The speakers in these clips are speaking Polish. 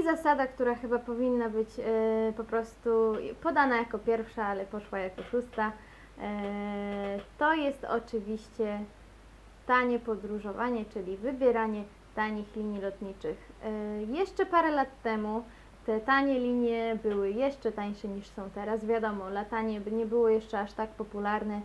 I zasada, która chyba powinna być e, po prostu podana jako pierwsza, ale poszła jako szósta, e, to jest oczywiście tanie podróżowanie, czyli wybieranie tanich linii lotniczych. E, jeszcze parę lat temu te tanie linie były jeszcze tańsze niż są teraz. Wiadomo, latanie nie było jeszcze aż tak popularne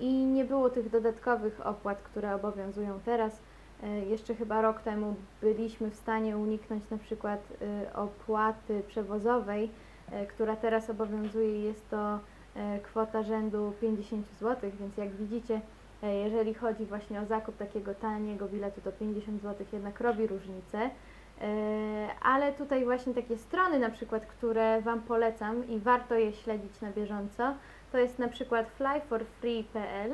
i nie było tych dodatkowych opłat, które obowiązują teraz. E, jeszcze chyba rok temu byliśmy w stanie uniknąć na przykład e, opłaty przewozowej, e, która teraz obowiązuje. Jest to e, kwota rzędu 50 zł, więc jak widzicie, jeżeli chodzi właśnie o zakup takiego taniego biletu, to 50 zł jednak robi różnicę. Ale tutaj właśnie takie strony na przykład, które Wam polecam i warto je śledzić na bieżąco, to jest na przykład flyforfree.pl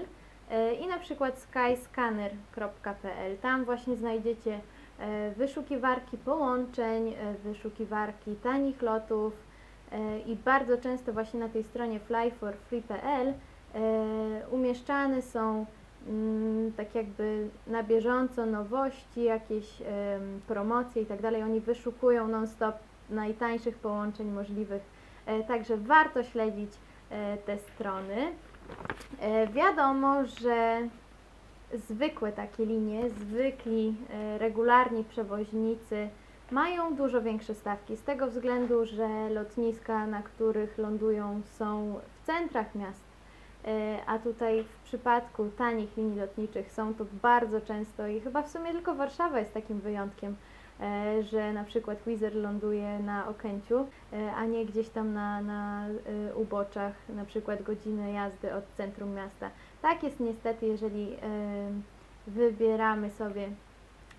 i na przykład skyscanner.pl. Tam właśnie znajdziecie e, wyszukiwarki połączeń, e, wyszukiwarki tanich lotów e, i bardzo często właśnie na tej stronie flyforfree.pl e, umieszczane są mm, tak jakby na bieżąco nowości, jakieś promocje i tak dalej. Oni wyszukują non-stop najtańszych połączeń możliwych, e, także warto śledzić e, te strony. E, Wiadomo, że zwykłe takie linie, zwykli, e, regularni przewoźnicy mają dużo większe stawki z tego względu, że lotniska, na których lądują są w centrach miast, E, a tutaj w przypadku tanich linii lotniczych są to bardzo często i chyba w sumie tylko Warszawa jest takim wyjątkiem, że na przykład Air ląduje na Okęciu, e, a nie gdzieś tam na, na e, uboczach, na przykład godzinę jazdy od centrum miasta. Tak jest niestety, jeżeli e, wybieramy sobie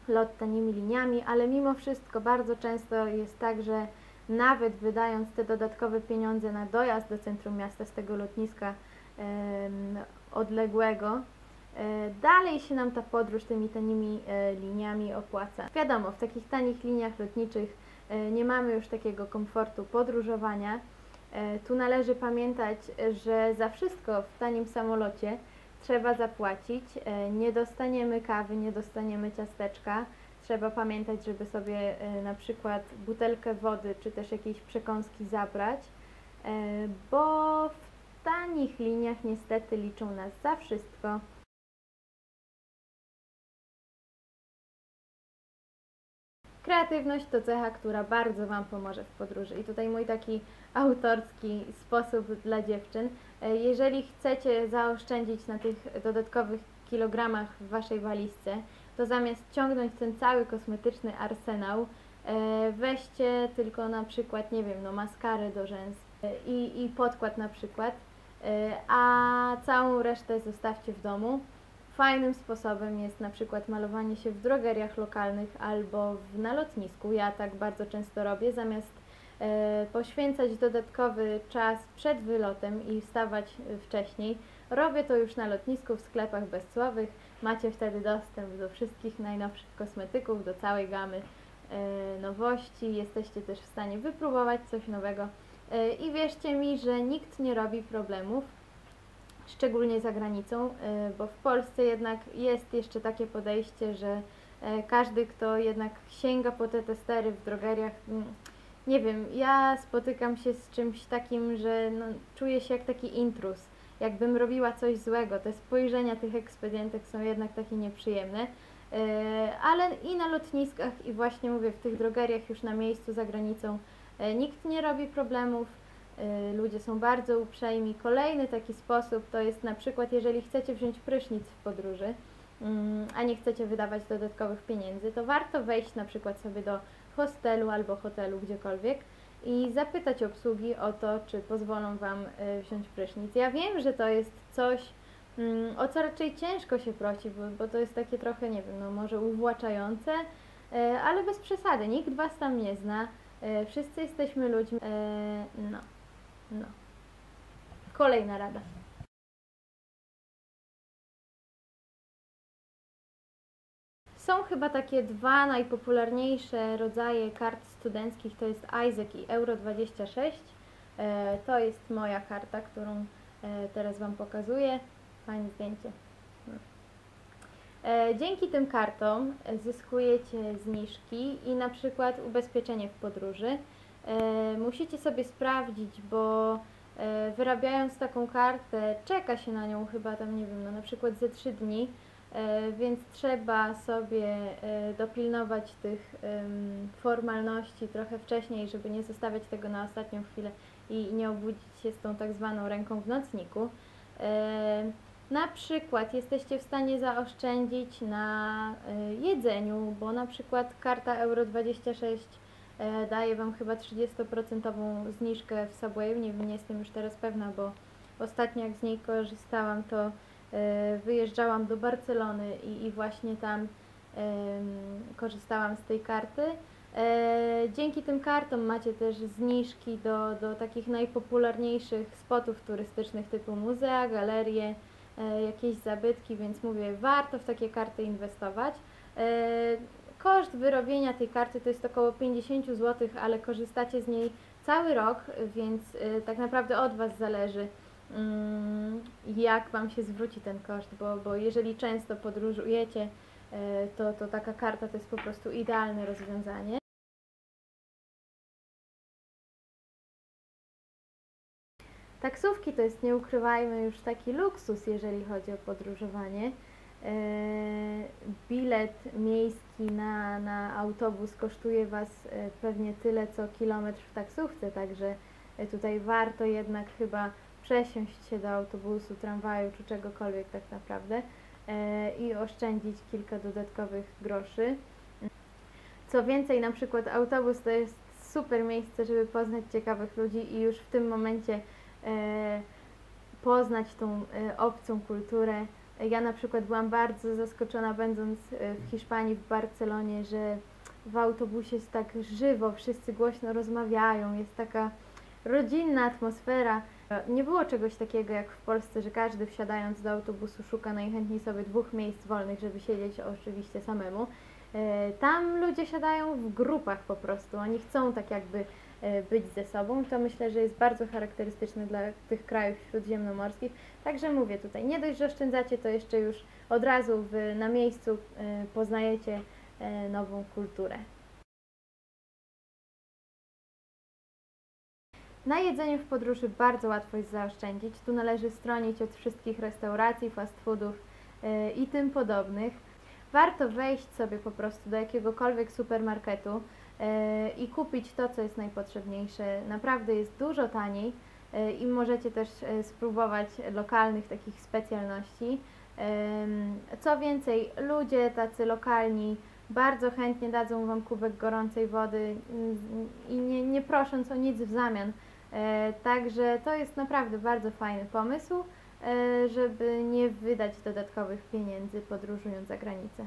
lot tanimi liniami, ale mimo wszystko bardzo często jest tak, że nawet wydając te dodatkowe pieniądze na dojazd do centrum miasta z tego lotniska odległego, e, dalej się nam ta podróż tymi tanimi e, liniami opłaca. Wiadomo, w takich tanich liniach lotniczych e, nie mamy już takiego komfortu podróżowania. E, Tu należy pamiętać, że za wszystko w tanim samolocie trzeba zapłacić. E, Nie dostaniemy kawy, nie dostaniemy ciasteczka. Trzeba pamiętać, żeby sobie e, na przykład butelkę wody czy też jakieś przekąski zabrać, e, bo w tanich liniach niestety liczą nas za wszystko. Kreatywność to cecha, która bardzo Wam pomoże w podróży. I tutaj mój taki autorski sposób dla dziewczyn. E, Jeżeli chcecie zaoszczędzić na tych dodatkowych kilogramach w Waszej walizce, to zamiast ciągnąć ten cały kosmetyczny arsenał, e, weźcie tylko na przykład, nie wiem, no maskarę do rzęs e, i, i podkład na przykład, a całą resztę zostawcie w domu. Fajnym sposobem jest na przykład malowanie się w drogeriach lokalnych albo w, na lotnisku. Ja tak bardzo często robię, zamiast e, poświęcać dodatkowy czas przed wylotem i wstawać e, wcześniej. Robię to już na lotnisku w sklepach bezcłowych. Macie wtedy dostęp do wszystkich najnowszych kosmetyków, do całej gamy e, nowości. Jesteście też w stanie wypróbować coś nowego. E, I wierzcie mi, że nikt nie robi problemów szczególnie za granicą, y, bo w Polsce jednak jest jeszcze takie podejście, że e, każdy, kto jednak sięga po te testery w drogeriach, mm, nie wiem, ja spotykam się z czymś takim, że no, czuję się jak taki intrus, jakbym robiła coś złego. Te spojrzenia tych ekspedientek są jednak takie nieprzyjemne. E, Ale i na lotniskach, i właśnie mówię, w tych drogeriach już na miejscu za granicą e, nikt nie robi problemów. Y, Ludzie są bardzo uprzejmi. Kolejny taki sposób to jest na przykład, jeżeli chcecie wziąć prysznic w podróży, mm, a nie chcecie wydawać dodatkowych pieniędzy, to warto wejść na przykład sobie do hostelu albo hotelu gdziekolwiek i zapytać obsługi o to, czy pozwolą Wam y, wziąć prysznic. Ja wiem, że to jest coś, mm, o co raczej ciężko się prosi, bo, bo to jest takie trochę, nie wiem, no może uwłaczające, y, ale bez przesady. Nikt Was tam nie zna. Wszyscy jesteśmy ludźmi. No. No. Kolejna rada. Są chyba takie dwa najpopularniejsze rodzaje kart studenckich, to jest Isaac i Euro 26. E, To jest moja karta, którą e, teraz Wam pokazuję. Fajne zdjęcie. No. E, Dzięki tym kartom zyskujecie zniżki i na przykład ubezpieczenie w podróży. E, Musicie sobie sprawdzić, bo e, wyrabiając taką kartę, czeka się na nią chyba tam, nie wiem, no na przykład ze 3 dni, e, więc trzeba sobie dopilnować tych formalności trochę wcześniej, żeby nie zostawiać tego na ostatnią chwilę i nie obudzić się z tą tak zwaną ręką w nocniku. Na przykład jesteście w stanie zaoszczędzić na jedzeniu, bo na przykład karta Euro 26 e, daje Wam chyba 30% zniżkę w Subway. Nie wiem, nie jestem już teraz pewna, bo ostatnio jak z niej korzystałam, to e, wyjeżdżałam do Barcelony i, i właśnie tam korzystałam z tej karty. E, Dzięki tym kartom macie też zniżki do, do takich najpopularniejszych spotów turystycznych typu muzea, galerie, e, jakieś zabytki, więc mówię, warto w takie karty inwestować. Koszt wyrobienia tej karty to jest około 50 zł, ale korzystacie z niej cały rok, więc e, tak naprawdę od Was zależy, mm, jak Wam się zwróci ten koszt, bo, bo jeżeli często podróżujecie, e, to, to taka karta to jest po prostu idealne rozwiązanie. Taksówki to jest, nie ukrywajmy, już taki luksus, jeżeli chodzi o podróżowanie. E, Bilet miejski na, na autobus kosztuje Was e, pewnie tyle co kilometr w taksówce, także e, tutaj warto jednak chyba przesiąść się do autobusu, tramwaju czy czegokolwiek tak naprawdę i oszczędzić kilka dodatkowych groszy. Co więcej, na przykład autobus to jest super miejsce, żeby poznać ciekawych ludzi i już w tym momencie poznać tą obcą kulturę. Ja na przykład byłam bardzo zaskoczona, będąc e, w Hiszpanii, w Barcelonie, że w autobusie jest tak żywo, wszyscy głośno rozmawiają, jest taka rodzinna atmosfera. Nie było czegoś takiego jak w Polsce, że każdy wsiadając do autobusu szuka najchętniej sobie dwóch miejsc wolnych, żeby siedzieć oczywiście samemu. E, Tam ludzie siadają w grupach po prostu, oni chcą tak jakby być ze sobą. To myślę, że jest bardzo charakterystyczne dla tych krajów śródziemnomorskich. Także mówię tutaj, nie dość, że oszczędzacie, to jeszcze już od razu w, na miejscu e, poznajecie e, nową kulturę. Na jedzeniu w podróży bardzo łatwo jest zaoszczędzić. Tu należy stronić od wszystkich restauracji, fast foodów e, i tym podobnych. Warto wejść sobie po prostu do jakiegokolwiek supermarketu e, i kupić to, co jest najpotrzebniejsze. Naprawdę jest dużo taniej e, i możecie też e, spróbować lokalnych takich specjalności. Co więcej, ludzie tacy lokalni bardzo chętnie dadzą Wam kubek gorącej wody mm, i nie, nie prosząc o nic w zamian. Także to jest naprawdę bardzo fajny pomysł, żeby nie wydać dodatkowych pieniędzy podróżując za granicę.